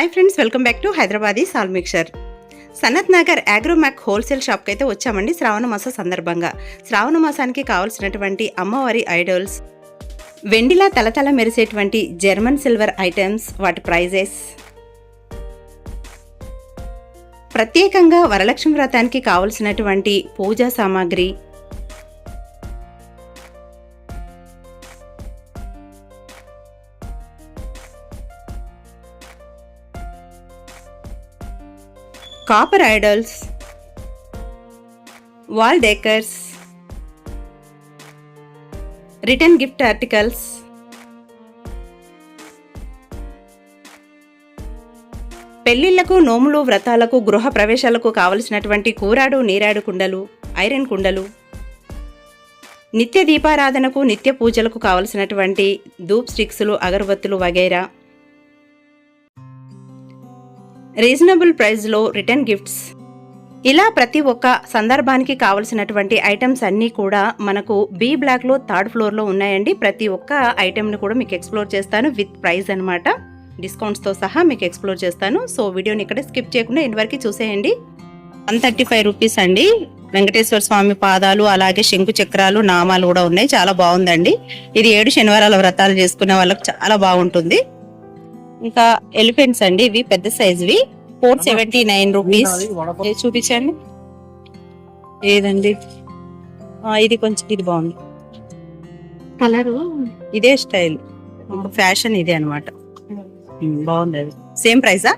Hi friends welcome back to Hyderabadi సాల్ mixture Sanath Nagar అగ్రోమాక్ wholesale షాప్కి అయితే వచ్చామండి శ్రావణ మాస సందర్భంగా. శ్రావణ మాసానికి కావాల్సినటువంటి అమ్మవారి ఐడల్స్ వెండిలా తలతల మెరిసేటువంటి జర్మన్ సిల్వర్ ఐటమ్స్ వాటి ప్రైజెస్ ప్రత్యేకంగా వరలక్ష్మి వ్రతానికి కావలసినటువంటి పూజా సామాగ్రి copper idols wall decors return gift articles పెళ్ళిళ్ళకు నోములు వ్రతాలకు గృహ ప్రవేశాలకు కావలసినటువంటి కూరాడు నీరాడు కుండలు ఐరన్ కుండలు నిత్య దీపారాధనకు నిత్య పూజలకు కావలసినటువంటి ధూప్ స్టిక్స్లు అగరబత్తులు వగైరా రీజనబుల్ ప్రైస్లో రిటర్న్ గిఫ్ట్స్. ఇలా ప్రతి ఒక్క సందర్భానికి కావలసినటువంటి ఐటమ్స్ అన్నీ కూడా మనకు బి బ్లాక్లో థర్డ్ ఫ్లోర్లో ఉన్నాయండి. ప్రతి ఒక్క ఐటెంని కూడా మీకు ఎక్స్ప్లోర్ చేస్తాను విత్ ప్రైస్ అనమాట డిస్కౌంట్స్తో సహా మీకు ఎక్స్ప్లోర్ చేస్తాను. సో వీడియోని ఇక్కడ స్కిప్ చేయకుండా ఇంతవరకు వరకు చూసేయండి. వన్ థర్టీ ఫైవ్ రూపీస్ అండి. వెంకటేశ్వర స్వామి పాదాలు అలాగే శంకు చక్రాలు నామాలు కూడా ఉన్నాయి. చాలా బాగుందండి. ఇది ఏడు శనివారాల వ్రతాలు చేసుకునే వాళ్ళకి చాలా బాగుంటుంది. ఇంకా ఎలిఫెంట్స్ అండి ఇవి పెద్ద సైజువి ఫోర్ సెవెంటీ నైన్ రూపీస్ చూపించండి. ఏదండి? ఆ, ఇది కొంచెం ఇది బాగుంది. కలరు? ఇదే స్టైల్. ఫ్యాషన్ ఇదే అనమాట బాగుంది అది. సేమ్ ప్రైసా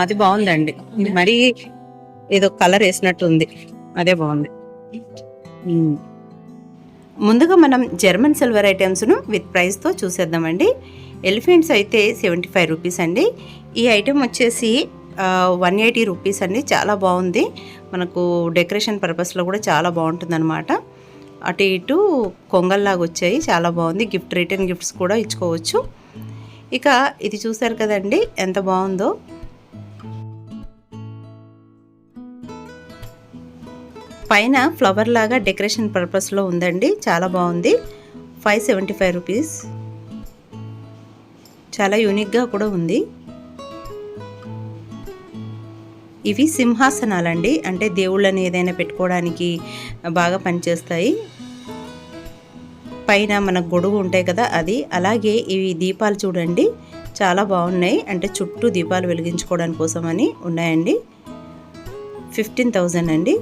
అది బాగుందండి. ఇది మరీ ఏదో కలర్ వేసినట్టు ఉంది అదే బాగుంది. ముందుగా మనం జర్మన్ సిల్వర్ ఐటమ్స్ను విత్ ప్రైస్తో చూసేద్దామండి. ఎలిఫెంట్స్ అయితే సెవెంటీ ఫైవ్ రూపీస్ అండి. ఈ ఐటెం వచ్చేసి వన్ ఎయిటీ రూపీస్ అండి. చాలా బాగుంది. మనకు డెకరేషన్ పర్పస్లో కూడా చాలా బాగుంటుంది అనమాట అటు ఇటు కొంగల్లాగా వచ్చాయి. చాలా బాగుంది. గిఫ్ట్ రిటర్న్ గిఫ్ట్స్ కూడా ఇచ్చుకోవచ్చు. ఇక ఇది చూసారు కదండి ఎంత బాగుందో. పైన ఫ్లవర్ లాగా డెకరేషన్ పర్పస్లో ఉందండి. చాలా బాగుంది. Five seventy five rupees. చాలా యూనిక్గా కూడా ఉంది. ఇవి సింహాసనాలండి. అంటే దేవుళ్ళని ఏదైనా పెట్టుకోవడానికి బాగా పనిచేస్తాయి. పైన మన గొడుగు ఉంటాయి కదా అది. అలాగే ఇవి దీపాలు చూడండి. చాలా బాగున్నాయి. అంటే చుట్టూ దీపాలు వెలిగించుకోవడానికి కోసమని ఉన్నాయండి. ఫిఫ్టీన్ థౌజండ్ అండి.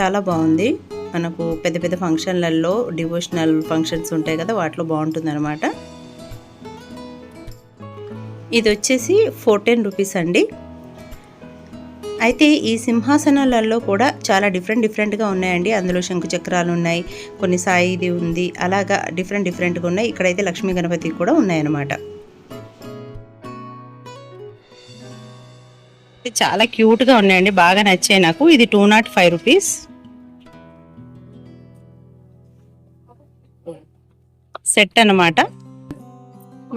చాలా బాగుంది. మనకు పెద్ద పెద్ద ఫంక్షన్లలో డివోషనల్ ఫంక్షన్స్ ఉంటాయి కదా వాటిలో బాగుంటుంది అనమాట ఇది వచ్చేసి ఫోర్టీన్ రూపీస్ అండి. అయితే ఈ సింహాసనాలలో కూడా చాలా డిఫరెంట్ డిఫరెంట్గా ఉన్నాయండి. అందులో శంకు చక్రాలు ఉన్నాయి కొన్ని సాయిది ఉంది అలాగా డిఫరెంట్ డిఫరెంట్గా ఉన్నాయి. ఇక్కడైతే లక్ష్మీ గణపతి కూడా ఉన్నాయన్నమాట. చాలా క్యూట్గా ఉన్నాయండి బాగా నచ్చాయి నాకు. ఇది two nought five rupees. Set అన్నమాట.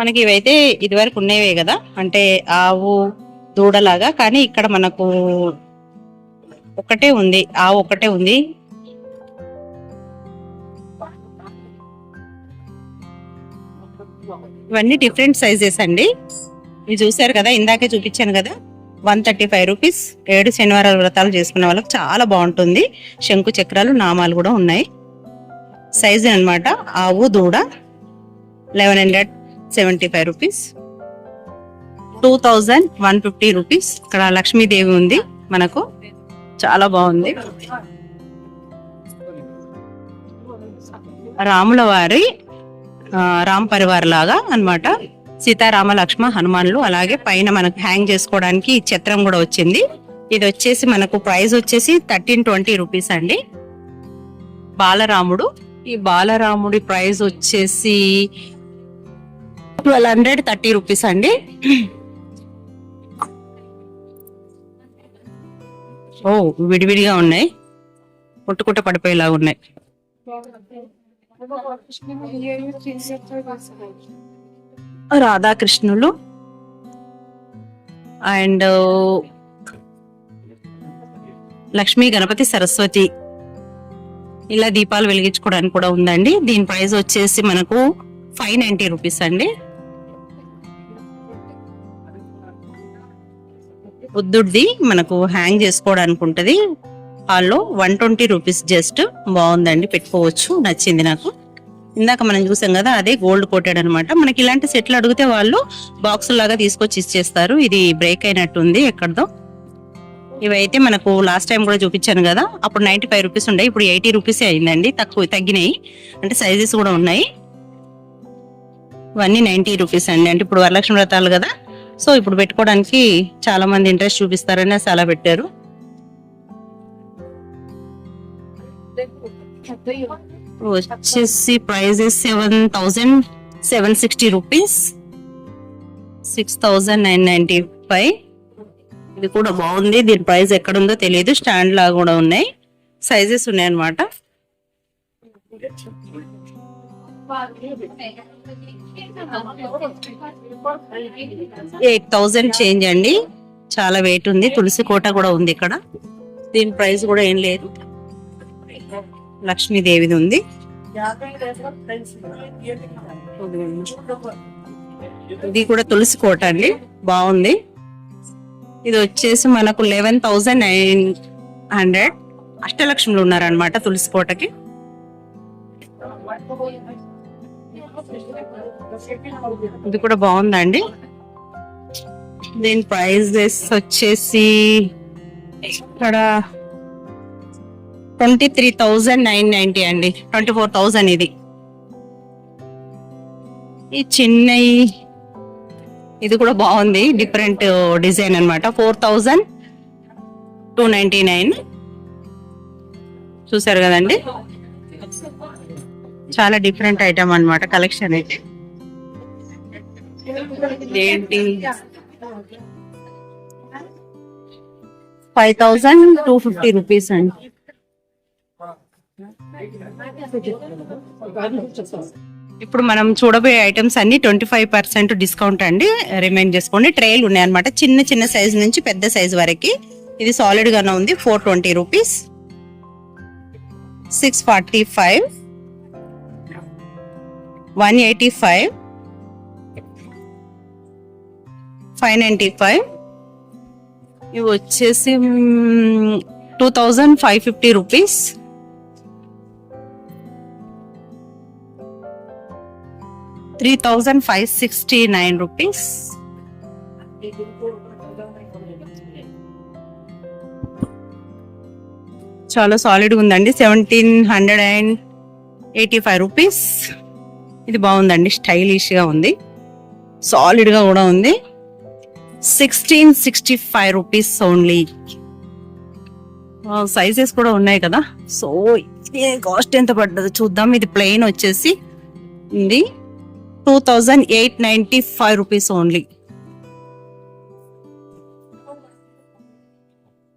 మనకి ఇవైతే ఇదివరకు ఉండేవే కదా? అంటే ఆవు దూడలాగా. కానీ ఇక్కడ మనకు ఒకటే ఉంది. ఆవు ఒకటే ఉంది. ఇవన్నీ డిఫరెంట్ సైజెస్ అండి. ఇవి చూసారు కదా? ఇందాకే చూపించాను కదా? One thirty five rupees. ఏడు శనివారాల వ్రతాలు చేసుకునే వాళ్ళకి చాలా బాగుంటుంది. శంకు చక్రాలు నామాలు కూడా ఉన్నాయి. సైజు అనమాట ఆవు దూడ eleven hundred seventy five rupees two thousand one fifty rupees ఇక్కడ లక్ష్మీదేవి ఉంది. మనకు చాలా బాగుంది. రాముల వారి రామ్ పరివార్ లాగా అన్నమాట. సీతారామ లక్ష్మ హనుమాన్లు అలాగే పైన మనకు హ్యాంగ్ చేసుకోవడానికి ఈ చిత్రం కూడా వచ్చింది. ఇది వచ్చేసి మనకు ప్రైస్ వచ్చేసి థర్టీన్ ట్వంటీ రూపీస్ అండి. బాలరాముడు ఈ బాలరాముడి ప్రైస్ వచ్చేసి ట్వెల్వ్ హండ్రెడ్ థర్టీ రూపీస్ అండి. ఓ విడివిడిగా ఉన్నాయి. కొట్టుకుంట పడిపోయేలా ఉన్నాయి. రాధాకృష్ణులు అండ్ లక్ష్మీ గణపతి సరస్వతి. ఇలా దీపాలు వెలిగించుకోవడానికి కూడా ఉందండి. దీని ప్రైస్ వచ్చేసి మనకు ఫైవ్ నైంటీ రూపీస్ అండి. బుద్ధుడిది మనకు హ్యాంగ్ చేసుకోవడానికి ఉంటుంది. హాల్లో వన్ ట్వంటీ రూపీస్ జస్ట్ బాగుందండి పెట్టుకోవచ్చు నచ్చింది నాకు. ఇందాక మనం చూసాం కదా అదే గోల్డ్ కోటెడ్ అనమాట మనకి ఇలాంటి సెట్లు అడిగితే వాళ్ళు బాక్స్ లాగా తీసుకొచ్చి ఇచ్చేస్తారు. ఇది బ్రేక్ అయినట్టుంది ఎక్కడదో. ఇవైతే మనకు లాస్ట్ టైం కూడా చూపించాను కదా అప్పుడు నైంటీ ఫైవ్ రూపీస్ ఉండే ఇప్పుడు ఎయిటీ రూపీసే అయిందండి తక్కువ తగ్గినాయి. అంటే సైజెస్ కూడా ఉన్నాయి. ఇవన్నీ నైన్టీ రూపీస్ అండి. అంటే ఇప్పుడు వరలక్ష్మి వ్రతాలు కదా సో ఇప్పుడు పెట్టుకోవడానికి చాలా మంది ఇంట్రెస్ట్ చూపిస్తారని అలా పెట్టారు. వచ్చేసి prices seven thousand seven sixty rupees six thousand nine ninety five ఇది కూడా బాగుంది. దీని ప్రైస్ ఎక్కడ ఉందో తెలియదు. స్టాండ్ లాగా కూడా ఉన్నాయి. సైజెస్ ఉన్నాయి అన్నమాట ఎయిట్ థౌజండ్ చేంజ్ అండి. చాలా వెయిట్ ఉంది. తులసి కోట కూడా ఉంది ఇక్కడ. దీని ప్రైస్ కూడా ఏం లేదు. లక్ష్మీదేవిది ఉంది. ఇది కూడా తులసి కోట అండి. బాగుంది. ఇది వచ్చేసి మనకు లెవెన్ థౌజండ్ నైన్ హండ్రెడ్ అష్టలక్ష్ములు ఉన్నారనమాట తులసి కోటకి. ఇది కూడా బాగుందండి. దీని ప్రైజెస్ వచ్చేసి ఇక్కడ twenty three thousand nine ninety అండి. ట్వంటీ ఫోర్ థౌజండ్ ఇది. ఈ చిన్న ఇది కూడా బాగుంది. డిఫరెంట్ డిజైన్ అన్నమాట. Four thousand two ninety nine. చూసారు కదండి? చాలా డిఫరెంట్ ఐటమ్ అన్నమాట కలెక్షన్ అయితే. ఏంటి five thousand two fifty rupees అండి. ఇప్పుడు మనం చూడబోయే ఐటమ్స్ అన్ని ట్వంటీ ఫైవ్ పర్సెంట్ డిస్కౌంట్ అండి. రిమైండ్ చేసుకోండి. ట్రేలు ఉన్నాయి అనమాట చిన్న చిన్న సైజ్ నుంచి పెద్ద సైజ్ వరకు. ఇది సాలిడ్ గానే ఉంది. Four twenty rupees. Six forty five. One eighty five. Five ninety five. ఇవి వచ్చేసి two thousand five fifty rupees. Three thousand five sixty nine rupees. చాలా సాలిడ్గా ఉందండి. Seventeen hundred and eighty five rupees. ఇది బాగుందండి స్టైలిష్గా ఉంది. సాలిడ్గా కూడా ఉంది. Sixteen sixty five rupees only sizes కూడా ఉన్నాయి కదా. సో కాస్ట్ ఎంత పడ్డది చూద్దాం. ఇది ప్లెయిన్ వచ్చేసి ఉంది. Two thousand eight ninety five rupees only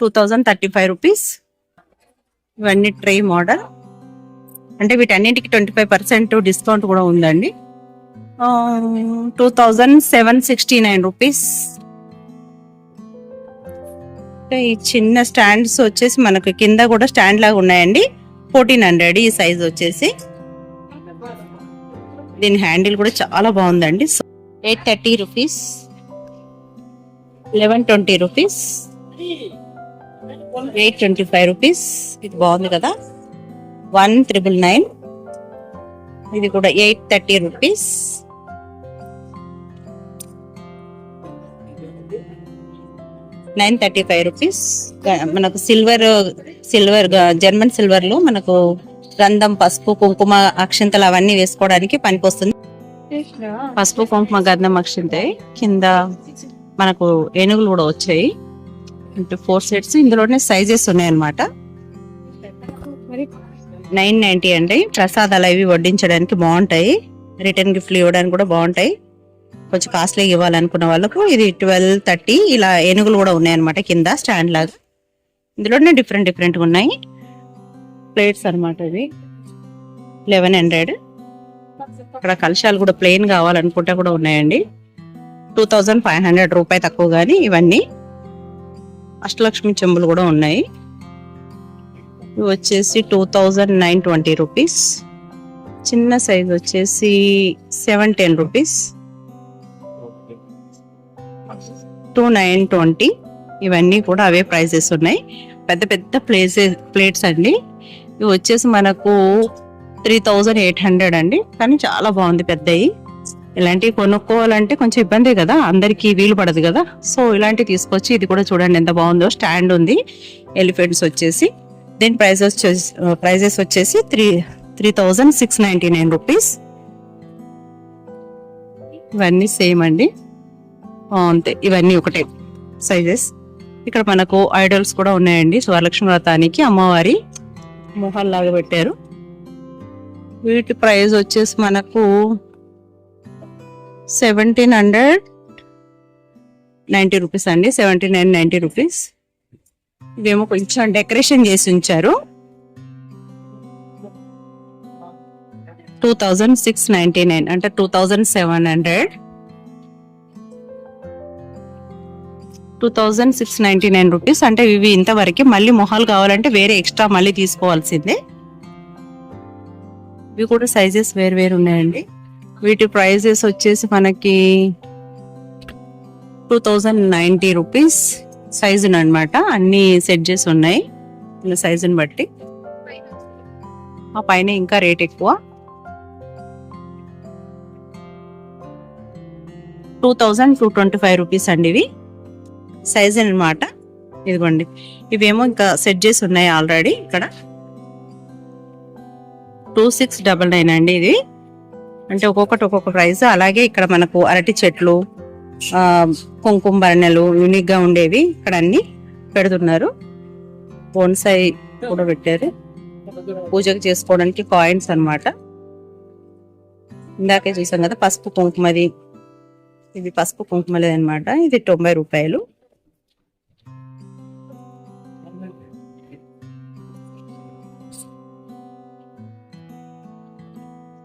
two thousand thirty five rupees ఇవన్నీ ట్రే మోడల్ అంటే వీటన్నిటికి ట్వంటీ ఫైవ్ పర్సెంట్ డిస్కౌంట్ కూడా ఉందండి. Two thousand seven sixty nine rupees ఈ చిన్న స్టాండ్స్ వచ్చేసి మనకు కింద కూడా స్టాండ్ లాగా ఉన్నాయండి. ఫోర్టీన్ హండ్రెడ్ ఈ సైజ్ వచ్చేసి. దీని హ్యాండిల్ కూడా చాలా బాగుందండి. Eight thirty rupees eleven twenty rupees eight twenty five rupees ఇది బాగుంది కదా. వన్ త్రిబుల్ నైన్ ఇది కూడా eight thirty rupees nine thirty five rupees. మనకు సిల్వర్ సిల్వర్ జర్మన్ సిల్వర్లో మనకు గంధం పసుపు కుంకుమ అక్షంతలు అవన్నీ వేసుకోవడానికి పనికొస్తుంది. పసుపు కుంకుమ గంధం అక్షంతే కింద మనకు ఏనుగులు కూడా వచ్చాయి. అంటే ఫోర్ సెట్స్ ఇందులోనే సైజెస్ ఉన్నాయన్నమాట. నైన్ నైన్టీ అండి. ప్రసాదాలు అవి వడ్డించడానికి బాగుంటాయి. రిటర్న్ గిఫ్ట్లు ఇవ్వడానికి కూడా బాగుంటాయి. కొంచెం కాస్ట్లీ ఇవ్వాలనుకున్న వాళ్ళకు ఇది ట్వెల్వ్ థర్టీ ఇలా ఏనుగులు కూడా ఉన్నాయన్నమాట కింద స్టాండ్ లాగా. ఇందులోనే డిఫరెంట్ డిఫరెంట్గా ఉన్నాయి. ప్లేట్స్ అనమాట ఇవి. Eleven hundred. ఇక్కడ కలశాలు కూడా ప్లెయిన్ కావాలనుకుంటే కూడా ఉన్నాయండి. టూ థౌజండ్ ఫైవ్ హండ్రెడ్ రూపాయి తక్కువ కానీ ఇవన్నీ. అష్టలక్ష్మి చెంబులు కూడా ఉన్నాయి. ఇవి వచ్చేసి two thousand nine twenty rupees. చిన్న సైజ్ వచ్చేసి seven ten rupees. Two nine twenty ఇవన్నీ కూడా అవే ప్రైజెస్ ఉన్నాయి. పెద్ద పెద్ద ప్లేసెస్ ప్లేట్స్ అండి. ఇవి వచ్చేసి మనకు త్రీ థౌజండ్ ఎయిట్ హండ్రెడ్ అండి. కానీ చాలా బాగుంది పెద్దవి ఇలాంటివి కొనుక్కోవాలంటే కొంచెం ఇబ్బంది కదా? అందరికీ వీలు పడదు కదా? సో ఇలాంటివి తీసుకొచ్చి ఇది కూడా చూడండి ఎంత బాగుందో. స్టాండ్ ఉంది. ఎలిఫెంట్స్ వచ్చేసి. దీని ప్రైజెస్ ప్రైజెస్ వచ్చేసి three three thousand six ninety nine rupees. ఇవన్నీ సేమ్ అండి. అంతే. ఇవన్నీ ఒకటే సైజెస్. ఇక్కడ మనకు ఐడల్స్ కూడా ఉన్నాయండి. స్వరలక్ష్మి వ్రతానికి అమ్మవారి మొహాలు లాగా పెట్టారు. వీటి ప్రైస్ వచ్చేసి మనకు సెవెంటీన్ హండ్రెడ్ నైంటీ రూపీస్ అండి. Seventy nine ninety rupees. ఇవేమో కొంచెం డెకరేషన్ చేసి ఉంచారు. Two thousand six ninety nine అంటే two thousand seven hundred. Two thousand six ninety nine rupees అంటే ఇవి ఇంతవరకు మళ్ళీ మొహాలు కావాలంటే వేరే ఎక్స్ట్రా మళ్ళీ తీసుకోవాల్సిందే. ఇవి కూడా సైజెస్ వేరు వేరు ఉన్నాయండి. వీటి ప్రైజెస్ వచ్చేసి మనకి టూ థౌజండ్ నైంటీ రూపీస్ సైజును అనమాట అన్ని సెట్ చేసి ఉన్నాయి. ఇలా సైజుని బట్టి. ఆ పైన ఇంకా రేట్ ఎక్కువ. Two thousand two twenty five rupees అండి ఇవి. సైజ్ అనమాట ఇదిగోండి. ఇవేమో ఇంకా సెట్ చేసి ఉన్నాయి ఆల్రెడీ ఇక్కడ. టూ సిక్స్ డబల్ నైన్ అండి ఇది. అంటే ఒక్కొక్కటి ఒక్కొక్క ప్రైస్. అలాగే ఇక్కడ మనకు అరటి చెట్లు కుంకుమ బరణలు యూనిక్గా ఉండేవి ఇక్కడ అన్ని పెడుతున్నారు. బోన్సాయి కూడా పెట్టారు. పూజకు చేసుకోవడానికి కాయిన్స్ అన్నమాట. ఇందాకే చూసాం కదా పసుపు కుంకుమది. ఇది పసుపు కుంకుమది అన్నమాట. ఇది తొంభై రూపాయలు.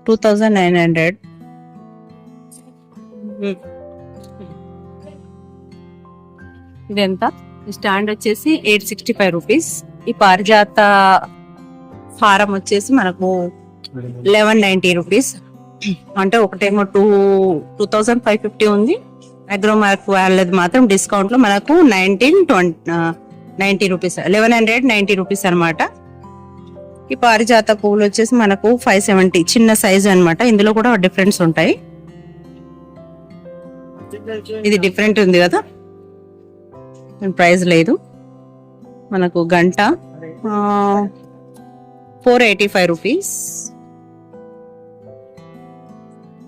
టూ థౌజండ్ నైన్ హండ్రెడ్ ఇది ఎంత స్టాండ్ వచ్చేసి ఎయిట్ సిక్స్టీ ఫైవ్ రూపీస్. ఈ పారిజాత హారం వచ్చేసి మనకు లెవెన్ నైన్టీ రూపీస్. అంటే ఒకటేమో two two thousand five fifty ఉంది. అగ్రో మార్క్ వాళ్ళది మాత్రం డిస్కౌంట్లో మనకు nineteen twenty ninety rupees eleven hundred ninety rupees అనమాట ఈ పారిజాత పువ్వులు వచ్చేసి మనకు ఫైవ్ సెవెంటీ చిన్న సైజ్ అనమాట ఇందులో కూడా డిఫరెన్స్ ఉంటాయి. ఇది డిఫరెంట్ ఉంది కదా? ప్రైస్ లేదు. మనకు గంట ఫోర్ ఎయిటీ ఫైవ్ రూపీస్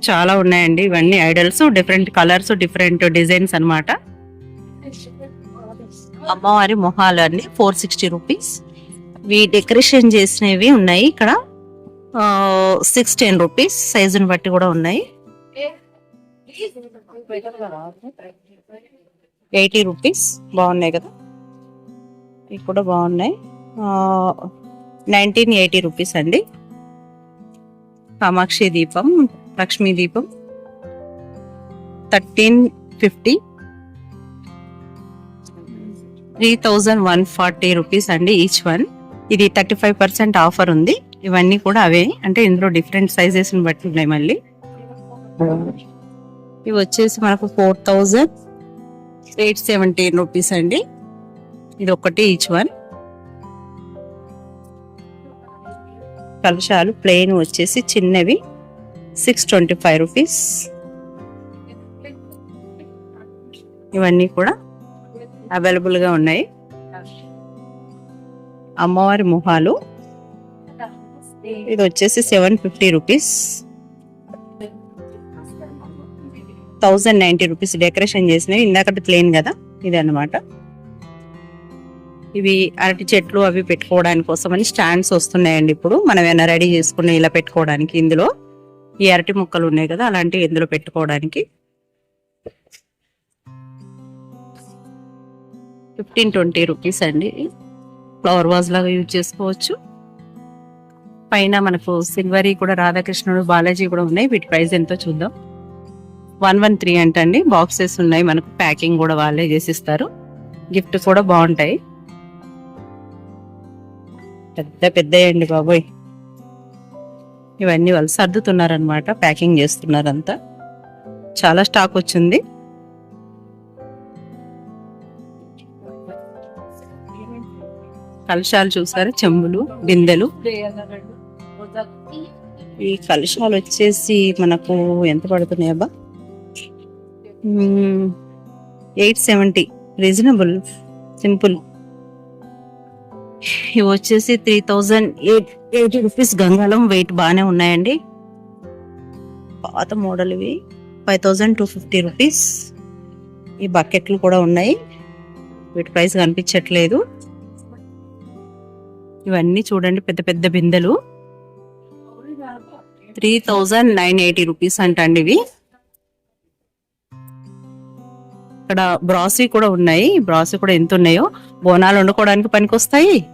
చాలా ఉన్నాయండి ఇవన్నీ. Idols different colours different designs అనమాట అమ్మవారి మొహాలు అన్ని ఫోర్ సిక్స్టీ రూపీస్ ఇవి డెకరేషన్ చేసినవి ఉన్నాయి. ఇక్కడ సిక్స్ టెన్ రూపీస్ సైజుని బట్టి కూడా ఉన్నాయి. ఎయిటీ రూపీస్ బాగున్నాయి కదా? ఇవి కూడా బాగున్నాయి. నైన్టీన్ ఎయిటీ రూపీస్ అండి. కామాక్షి దీపం లక్ష్మీ దీపం. Thirteen fifty three thousand one forty rupees అండి ఈచ్ వన్ ఇది థర్టీ ఫైవ్ పర్సెంట్ ఆఫర్ ఉంది. ఇవన్నీ కూడా అవే. అంటే ఇందులో డిఫరెంట్ సైజెస్ బట్టి ఉన్నాయి మళ్ళీ. ఇవి వచ్చేసి మనకు four thousand eight seventeen rupees అండి. ఇది ఒకటి ఈచ్ వన్ కలుషాలు ప్లెయిన్ వచ్చేసి చిన్నవి. సిక్స్ ట్వంటీ ఫైవ్ రూపీస్ ఇవన్నీ కూడా అవైలబుల్గా ఉన్నాయి. అమ్మవారి మొహాలు. ఇది వచ్చేసి seven fifty rupees. Thousand ninety rupees decoration చేసినవి. ఇందాకటి ప్లేన్ కదా ఇది అన్నమాట. ఇవి అరటి చెట్లు అవి పెట్టుకోవడానికి కోసం అని స్టాండ్స్ వస్తున్నాయండి ఇప్పుడు. మనం ఏమైనా రెడీ చేసుకుని ఇలా పెట్టుకోవడానికి ఇందులో. ఈ అరటి ముక్కలు ఉన్నాయి కదా అలాంటివి ఇందులో పెట్టుకోవడానికి. ఫిఫ్టీన్ ట్వంటీ రూపీస్ అండి. ఫ్లవర్ వాజ్ లాగా యూజ్ చేసుకోవచ్చు. పైన మనకు సిల్వరీ కూడా రాధాకృష్ణుడు బాలాజీ కూడా ఉన్నాయి. వీటి ప్రైస్ ఎంతో చూద్దాం. వన్ వన్ త్రీ అంటండి. బాక్సెస్ ఉన్నాయి. మనకు ప్యాకింగ్ కూడా వాళ్ళే చేసిస్తారు. గిఫ్ట్ కూడా బాగుంటాయి. పెద్ద పెద్ద అండి బాబోయ్. ఇవన్నీ వాళ్ళు సర్దుతున్నారనమాట ప్యాకింగ్ చేస్తున్నారంతా. చాలా స్టాక్ వచ్చింది. కలశాలు చూసారా? చెంబులు బిందెలు. ఈ కలశాలు వచ్చేసి మనకు ఎంత పడుతున్నాయి అబ్బా? Eight seventy. రీజనబుల్. సింపుల్. ఇవి వచ్చేసి three thousand eight eighty rupees గంగాళం weight బాగానే ఉన్నాయండి. పాత మోడల్ ఇవి. Five thousand two fifty rupees. ఈ బకెట్లు కూడా ఉన్నాయి. వీటి ప్రైస్ కనిపించట్లేదు. ఇవన్నీ చూడండి పెద్ద పెద్ద బిందెలు. Three thousand nine eighty rupees అంటండి ఇవి. ఇక్కడ బ్రాసరీ కూడా ఉన్నాయి. బ్రాసీ కూడా ఎంత ఉన్నాయో? బోనాలు వండుకోవడానికి పనికొస్తాయి.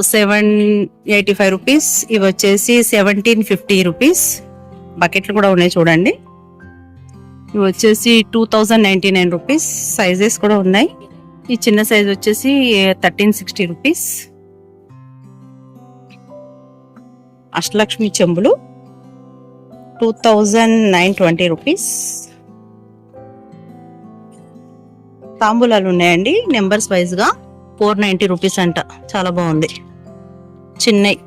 Seven eighty five rupees. ఇవి వచ్చేసి సెవెంటీన్ ఫిఫ్టీ రూపీస్. బకెట్లు కూడా ఉన్నాయి చూడండి. ఇవి వచ్చేసి two thousand ninety nine rupees. Sizes కూడా ఉన్నాయి. ఈ చిన్న సైజ్ వచ్చేసి థర్టీన్ సిక్స్టీ రూపీస్. అష్టలక్ష్మి చెంబులు two thousand nine twenty rupees. తాంబూలాలు ఉన్నాయండి నెంబర్స్ వైజ్గా ఫోర్ నైంటీ రూపీస్ అంట. చాలా బాగుంది. చిన్నవి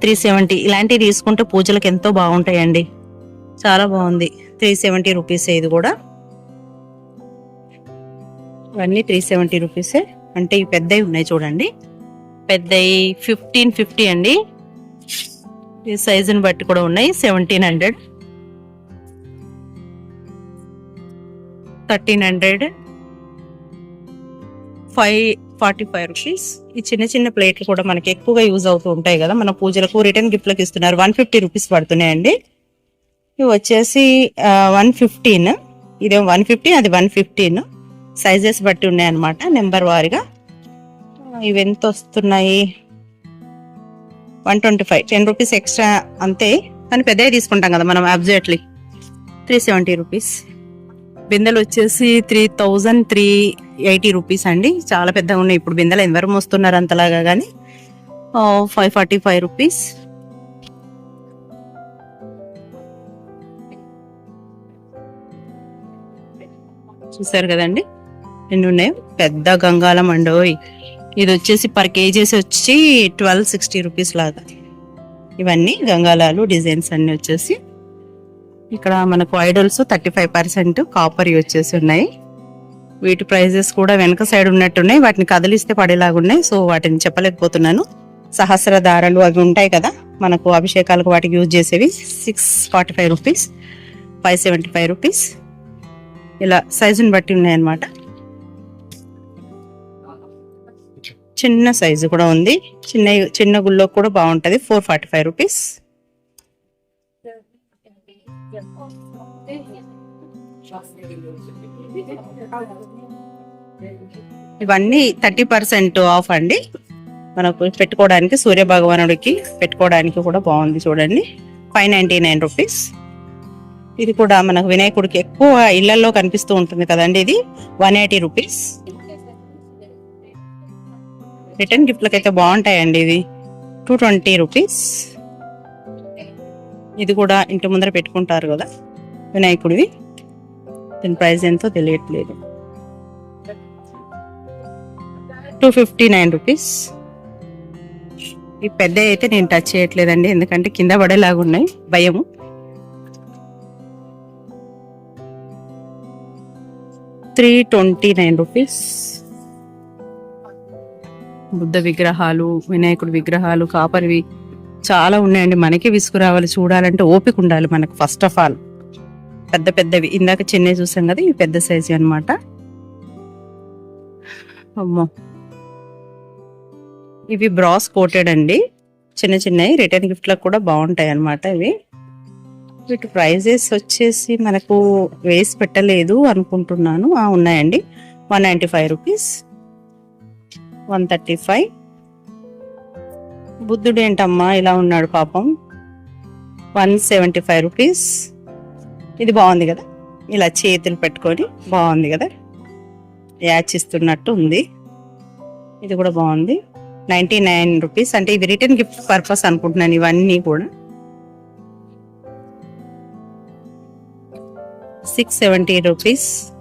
త్రీ సెవెంటీ. ఇలాంటివి తీసుకుంటే పూజలకు ఎంతో బాగుంటాయండి. చాలా బాగుంది. త్రీ సెవెంటీ రూపీస్ ఇది కూడా. ఇవన్నీ త్రీ సెవెంటీ రూపీసే. అంటే ఇవి పెద్దవి ఉన్నాయి చూడండి. పెద్దవి ఫిఫ్టీన్ ఫిఫ్టీ అండి. ఈ సైజుని బట్టి కూడా ఉన్నాయి. Seventeen hundred thirteen hundred five forty five rupees ఈ చిన్న చిన్న ప్లేట్లు కూడా మనకి ఎక్కువగా యూజ్ అవుతూ ఉంటాయి కదా. మన పూజలకు రిటర్న్ గిఫ్ట్లకు ఇస్తున్నారు. వన్ ఫిఫ్టీ రూపీస్ పడుతున్నాయండి. ఇవి వచ్చేసి వన్ ఫిఫ్టీన్ ఇదే వన్ ఫిఫ్టీ అది వన్ ఫిఫ్టీన్ సైజెస్ బట్టి ఉన్నాయి అనమాట నెంబర్ వారిగా ఇవి ఎంత వస్తున్నాయి? One twenty five. Ten rupees extra అంతే. కానీ పెద్దవి తీసుకుంటాం కదా మనం అబ్జెక్ట్లీ త్రీ సెవెంటీ రూపీస్. బిందెలు వచ్చేసి three thousand three eighty rupees అండి. చాలా పెద్దగా ఉన్నాయి. ఇప్పుడు బిందెలు ఎవరు మోస్తున్నారు అంతలాగా కానీ ఫైవ్ ఫార్టీ ఫైవ్ రూపీస్. చూసారు కదండి? ఎన్ని ఉన్నాయి. పెద్ద గంగాలం అండోయ్ ఇది వచ్చేసి పర్ కేజీస్ వచ్చి ట్వెల్వ్ సిక్స్టీ రూపీస్ లాగా. ఇవన్నీ గంగాలాలు డిజైన్స్ అన్నీ వచ్చేసి ఇక్కడ మనకు idols thirty five percent copper వచ్చేసి ఉన్నాయి. వీటి ప్రైజెస్ కూడా వెనక సైడ్ ఉన్నట్టున్నాయి. వాటిని కదిలిస్తే పడేలాగా ఉన్నాయి. సో వాటిని చెప్పలేకపోతున్నాను. సహస్ర దారాలు అవి ఉంటాయి కదా మనకు అభిషేకాలకు వాటికి యూజ్ చేసేవి six forty five rupees five seventy five rupees ఇలా సైజుని బట్టి ఉన్నాయన్నమాట. చిన్న సైజు కూడా ఉంది. చిన్న చిన్న గుళ్ళో కూడా బాగుంటది. ఫోర్ ఫార్టీ ఫైవ్ రూపీస్ ఇవన్నీ థర్టీ పర్సెంట్ ఆఫ్ అండి. మనకు పెట్టుకోవడానికి సూర్య భగవానుడికి పెట్టుకోవడానికి కూడా బాగుంది చూడండి. ఫైవ్ నైన్టీ నైన్ రూపీస్ ఇది కూడా మనకు వినాయకుడికి ఎక్కువ ఇళ్ళలో కనిపిస్తూ ఉంటుంది కదండి ఇది. వన్ ఎయిటీ రూపీస్ రిటర్న్ గిఫ్ట్లకు అయితే బాగుంటాయండి ఇది టూ ట్వంటీ రూపీస్ ఇది కూడా ఇంటి ముందర పెట్టుకుంటారు కదా వినాయకుడివి. దీని ప్రైస్ ఎంతో తెలియట్లేదు. టూ ఫిఫ్టీ నైన్ రూపీస్ ఈ పెద్ద అయితే నేను టచ్ చేయట్లేదండి ఎందుకంటే కింద పడేలాగా ఉన్నాయి భయము. Three twenty nine rupees Buddha విగ్రహాలు వినాయకుడి విగ్రహాలు కాపరివి చాలా ఉన్నాయండి. మనకే విసుగు రావాలి చూడాలంటే ఓపిక ఉండాలి మనకు ఫస్ట్ ఆఫ్ ఆల్ పెద్ద పెద్దవి. ఇందాక చిన్నవి చూసాం కదా ఇవి పెద్ద సైజు అనమాట అమ్మో. ఇవి బ్రాస్ కోటెడ్ అండి. చిన్న చిన్నవి రిటర్న్ గిఫ్ట్లకు కూడా బాగుంటాయి అన్నమాట ఇవి. వీటి ప్రైజెస్ వచ్చేసి మనకు వేసి పెట్టలేదు అనుకుంటున్నాను. ఉన్నాయండి. One ninety five rupees one thirty five. బుద్ధుడు ఏంటమ్మా ఇలా ఉన్నాడు పాపం. One seventy five rupees. ఇది బాగుంది కదా? ఇలా చేతులు పెట్టుకొని బాగుంది కదా? యాచిస్తున్నట్టు ఉంది. ఇది కూడా బాగుంది. Ninety nine rupees. అంటే ఇది రిటర్న్ గిఫ్ట్ పర్పస్ అనుకుంటున్నాను ఇవన్నీ కూడా. Six seventy rupees.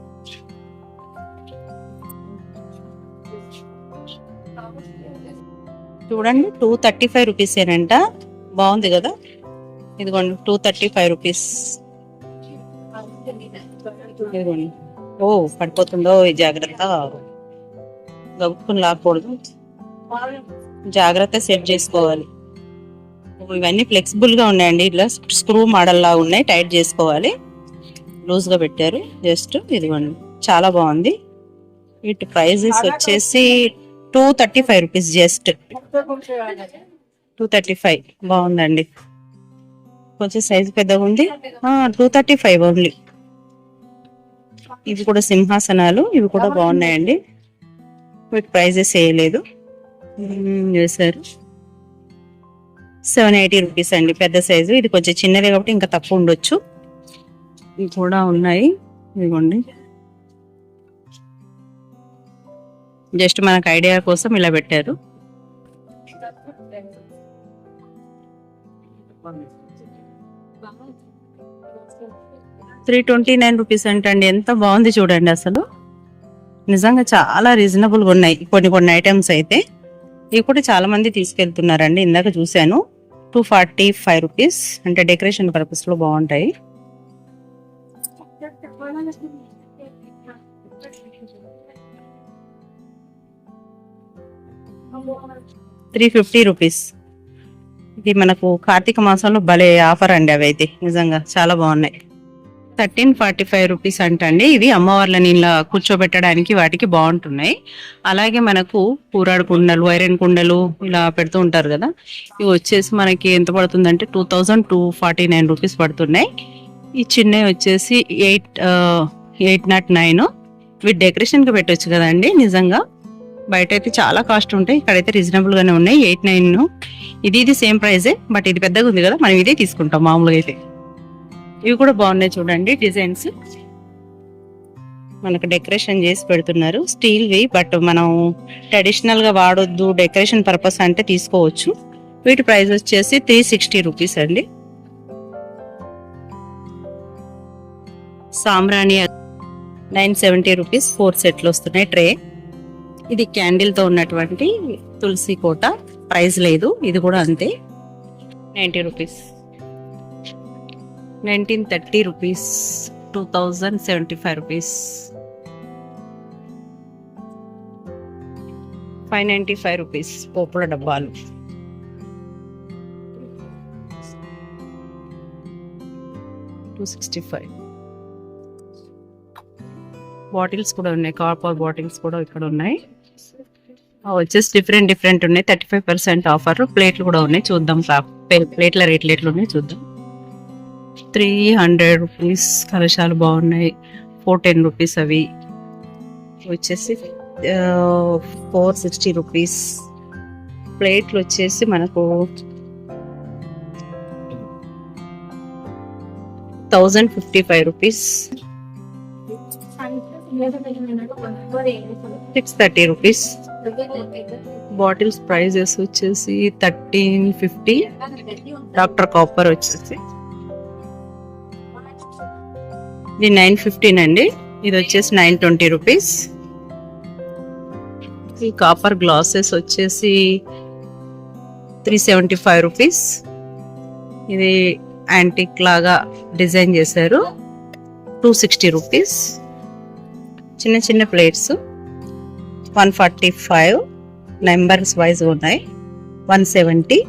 చూడండి టూ థర్టీ ఫైవ్ రూపీస్ ఏనంట. బాగుంది కదా? ఇదిగోండి టూ థర్టీ ఫైవ్ రూపీస్ ఇదిగోండి. ఓ పడిపోతుందో ఈ జాగ్రత్త. గబుక్కుని లాక్కూడదు జాగ్రత్త సెట్ చేసుకోవాలి. ఇవన్నీ ఫ్లెక్సిబుల్గా ఉన్నాయండి. ఇట్లా స్క్రూ మోడల్లా ఉన్నాయి టైట్ చేసుకోవాలి. లూజ్గా పెట్టారు. జస్ట్ ఇదిగోండి చాలా బాగుంది. వీటి ప్రైజెస్ వచ్చేసి two thirty five rupees just. Two thirty five. బాగుందండి. కొంచెం సైజ్ పెద్దగా ఉంది. Two thirty five only. ఇవి కూడా సింహాసనాలు. ఇవి కూడా బాగున్నాయండి. వీటి ప్రైజెస్ వేయలేదు. మ్మ్, సెవెన్ ఎయిటీ రూపీస్ అండి. పెద్ద సైజు. ఇది కొంచెం చిన్నది కాబట్టి ఇంకా తక్కువ ఉండొచ్చు. ఇవి కూడా ఉన్నాయి. ఇదిగోండి. జస్ట్ మనకు ఐడియా కోసం ఇలా పెట్టారు. త్రీ ట్వంటీ నైన్ రూపీస్ అంటండి ఎంత బాగుంది చూడండి అసలు. నిజంగా చాలా రీజనబుల్గా ఉన్నాయి కొన్ని కొన్ని ఐటమ్స్ అయితే. ఇవి కూడా చాలా మంది తీసుకెళ్తున్నారండి ఇందాక చూశాను. టూ ఫార్టీ ఫైవ్ రూపీస్ అంటే డెకరేషన్ పర్పస్లో బాగుంటాయి. Three fifty rupees. ఇది మనకు కార్తీక మాసంలో భలే ఆఫర్ అండి అవి అయితే నిజంగా చాలా బాగున్నాయి. థర్టీన్ ఫార్టీ ఫైవ్ రూపీస్ అంటండి. ఇవి అమ్మవార్లని ఇలా కూర్చోబెట్టడానికి వాటికి బాగుంటున్నాయి. అలాగే మనకు కూరాడు కుండలు ఐరన్ కుండలు ఇలా పెడుతూ ఉంటారు కదా. ఇవి వచ్చేసి మనకి ఎంత పడుతుందంటే two thousand two forty nine rupees పడుతున్నాయి. ఈ చిన్నవి వచ్చేసి ఎయిట్ ఎయిట్ నాట్ నైన్. ఇవి డెకరేషన్కి పెట్టొచ్చు కదండి నిజంగా. బయట అయితే చాలా కాస్ట్ ఉంటాయి. ఇక్కడైతే రీజనబుల్ గానే ఉన్నాయి. ఎయిట్ నైన్ ఇది ఇది సేమ్ ప్రైజే బట్ ఇది పెద్దగా ఉంది కదా మనం ఇదే తీసుకుంటాం మామూలుగా అయితే. ఇవి కూడా బాగున్నాయి చూడండి డిజైన్స్. మనకు డెకరేషన్ చేసి పెడుతున్నారు. స్టీల్వి బట్ మనం ట్రెడిషనల్గా వాడొద్దు డెకరేషన్ పర్పస్ అంటే తీసుకోవచ్చు. వీటి ప్రైస్ వచ్చేసి త్రీ సిక్స్టీ రూపీస్ అండి. సాంబ్రాణి నైన్ సెవెంటీ రూపీస్ ఫోర్ సెట్లు వస్తున్నాయి ట్రే ఇది క్యాండిల్తో ఉన్నటువంటి తులసి కోట. ప్రైస్ లేదు ఇది కూడా అంతే. Ninety rupees nineteen thirty rupees two thousand seventy five rupees five ninety five rupees పోపుల డబ్బాలు టూ సిక్స్టీ ఫైవ్ బాటిల్స్ కూడా ఉన్నాయి. కార్పర్ బాటిల్స్ కూడా ఇక్కడ ఉన్నాయి. వచ్చేసి డిఫరెంట్ డిఫరెంట్ ఉన్నాయి. థర్టీ ఫైవ్ పర్సెంట్ ఆఫర్ ప్లేట్లు కూడా ఉన్నాయి. చూద్దాం ప్లేట్ల రేట్లు ఎట్లు ఉన్నాయి. చూద్దాం. త్రీ హండ్రెడ్ రూపీస్ కలశాలు బాగున్నాయి. ఫోర్ టెన్ రూపీస్ అవి. వచ్చేసి ఫోర్ సిక్స్టీ రూపీస్ ప్లేట్లు వచ్చేసి మనకు thousand fifty five rupees six thirty rupees bottles prices వచ్చేసి థర్టీన్ ఫిఫ్టీ. డాక్టర్ కాపర్ వచ్చేసి. ఇది నైన్ ఫిఫ్టీన్ అండి. ఇది వచ్చేసి నైన్ ట్వంటీ రూపీస్. ఈ కాపర్ గ్లాసెస్ వచ్చేసి త్రీ సెవెంటీ ఫైవ్ రూపీస్. ఇది యాంటిక్ లాగా డిజైన్ చేశారు. Two sixty rupees. చిన్న చిన్న plates. One forty five numbers wise ఉన్నాయి. One seventy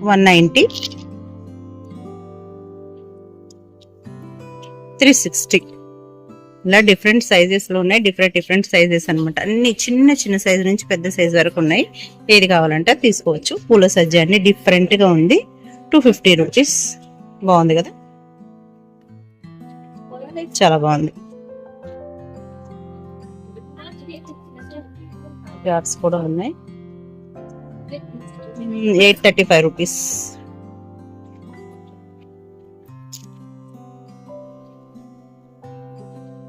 one ninety three sixty. ఇలా డిఫరెంట్ సైజెస్లో ఉన్నాయి. డిఫరెంట్ డిఫరెంట్ సైజెస్ అనమాట అన్ని చిన్న చిన్న సైజు నుంచి పెద్ద సైజ్ వరకు ఉన్నాయి. ఏది కావాలంటే తీసుకోవచ్చు. పూల సజ్జ అన్ని డిఫరెంట్గా ఉంది. టూ ఫిఫ్టీ రూపీస్ బాగుంది కదా? చాలా బాగుంది. జార్స్ కూడా ఉన్నాయి. Eight thirty five rupees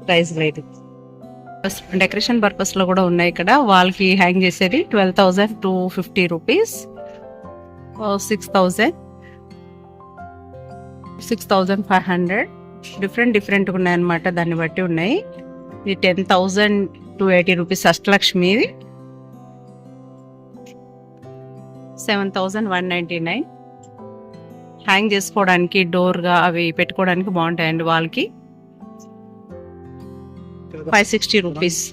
price లేదు డెకరేషన్ పర్పస్లో కూడా ఉన్నాయి ఇక్కడ. వాల్కి హ్యాంగ్ చేసేది twelve thousand two fifty rupees six thousand six thousand five hundred different different ఉన్నాయి అనమాట దాన్ని బట్టి ఉన్నాయి. ఇది ten thousand two eighty rupees అష్టలక్ష్మిది seven thousand one ninety nine. Hang చేసుకోవడానికి డోర్గా అవి పెట్టుకోవడానికి బాగుంటాయండి వాళ్ళకి. Five sixty rupees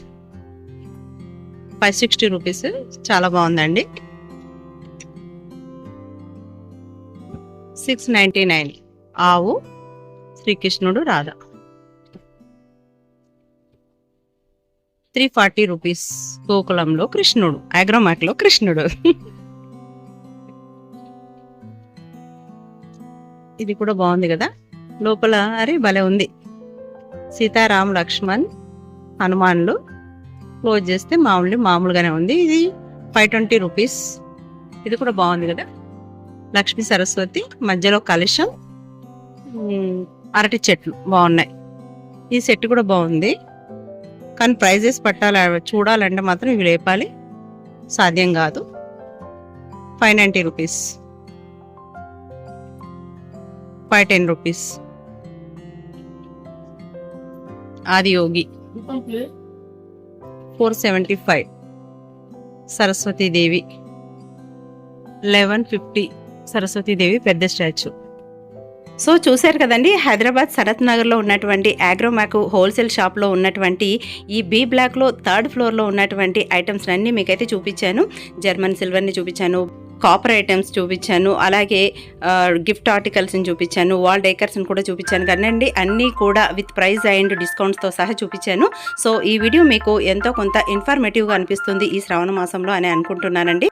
five sixty rupees చాలా బాగుందండి. సిక్స్ నైంటీ నైన్ ఆవు శ్రీకృష్ణుడు రాధ. త్రీ ఫార్టీ రూపీస్ గోకులంలో కృష్ణుడు. అగ్రోమాక్లో కృష్ణుడు. ఇది కూడా బాగుంది కదా. లోపల అరే భలే ఉంది. సీతారాం లక్ష్మణ్ హనుమాన్లు క్లోజ్ చేస్తే మామూలు మామూలుగానే ఉంది. ఇది ఫైవ్ ట్వంటీ రూపీస్. ఇది కూడా బాగుంది కదా. లక్ష్మీ సరస్వతి మధ్యలో కలుషం అరటి చెట్లు బాగున్నాయి. ఈ సెట్ కూడా బాగుంది. కానీ ప్రైజెస్ పట్టాలి? చూడాలంటే మాత్రం ఇవి లేపాలి. సాధ్యం కాదు. Five ninety rupees. Five ten rupees. Adi Yogi. Four seventy five. Saraswatidevi eleven fifty Saraswatidevi పెద్ద స్టాచ్యూ. సో చూశారు కదండి హైదరాబాద్ సరత్ నగర్లో ఉన్నటువంటి ఆగ్రోమాక్ హోల్సేల్ షాప్లో ఉన్నటువంటి ఈ బీ బ్లాక్లో థర్డ్ ఫ్లోర్లో ఉన్నటువంటి ఐటమ్స్ అన్నీ మీకైతే చూపించాను. జర్మన్ సిల్వర్ని చూపించాను. కాపర్ ఐటమ్స్ చూపించాను అలాగే గిఫ్ట్ ఆర్టికల్స్ని చూపించాను వాల్ డేకర్స్ని కూడా చూపించాను కానండి అన్నీ కూడా విత్ ప్రైస్ అండ్ డిస్కౌంట్స్తో సహా చూపించాను. సో ఈ వీడియో మీకు ఎంతో కొంత ఇన్ఫర్మేటివ్గా అనిపిస్తుంది ఈ శ్రావణ మాసంలో అని అనుకుంటున్నానండి.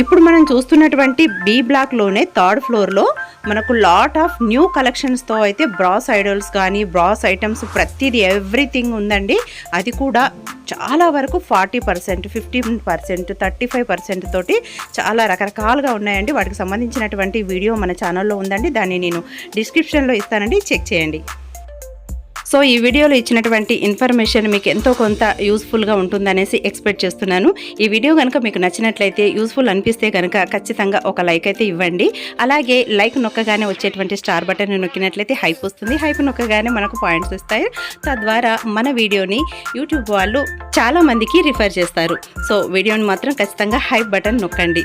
ఇప్పుడు మనం చూస్తున్నటువంటి బీ బ్లాక్లోనే థర్డ్ ఫ్లోర్లో మనకు లాట్ ఆఫ్ న్యూ కలెక్షన్స్తో అయితే బ్రాస్ ఐడల్స్ కానీ బ్రాస్ ఐటమ్స్ ప్రతిదీ ఎవ్రీథింగ్ ఉందండి. అది కూడా చాలా వరకు forty percent fifteen percent thirty five percent తోటి చాలా రకరకాలుగా ఉన్నాయండి. వాటికి సంబంధించినటువంటి వీడియో మన ఛానల్లో ఉందండి. దాన్ని నేను డిస్క్రిప్షన్లో ఇస్తానండి. చెక్ చేయండి. సో ఈ వీడియోలో ఇచ్చినటువంటి ఇన్ఫర్మేషన్ మీకు ఎంతో కొంత యూస్ఫుల్గా ఉంటుందనేసి ఎక్స్పెక్ట్ చేస్తున్నాను. ఈ వీడియో కనుక మీకు నచ్చినట్లయితే యూస్ఫుల్ అనిపిస్తే కనుక ఖచ్చితంగా ఒక లైక్ అయితే ఇవ్వండి. అలాగే లైక్ నొక్కగానే వచ్చేటువంటి స్టార్ బటన్ నొక్కినట్లయితే హైప్ వస్తుంది. హైప్ నొక్కగానే మనకు పాయింట్స్ వస్తాయి. తద్వారా మన వీడియోని యూట్యూబ్ వాళ్ళు చాలామందికి రిఫర్ చేస్తారు. సో వీడియోని మాత్రం ఖచ్చితంగా హైప్ బటన్ నొక్కండి.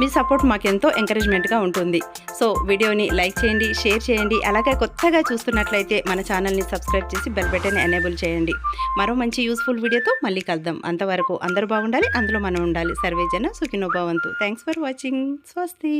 మీ సపోర్ట్ మాకు ఎంతో ఎంకరేజ్మెంట్గా ఉంటుంది. సో వీడియోని లైక్ చేయండి షేర్ చేయండి అలాగే కొత్తగా చూస్తున్నట్లయితే మన ఛానల్ని సబ్స్క్రైబ్ చేసి బెల్ బటన్ ఎనేబుల్ చేయండి. మరో మంచి యూస్ఫుల్ వీడియోతో మళ్ళీ కలుద్దాం. అంతవరకు అందరూ బాగుండాలి అందులో మనం ఉండాలి. సర్వేజన సుఖినోభవంతు థ్యాంక్స్ ఫర్ వాచింగ్. స్వస్తి.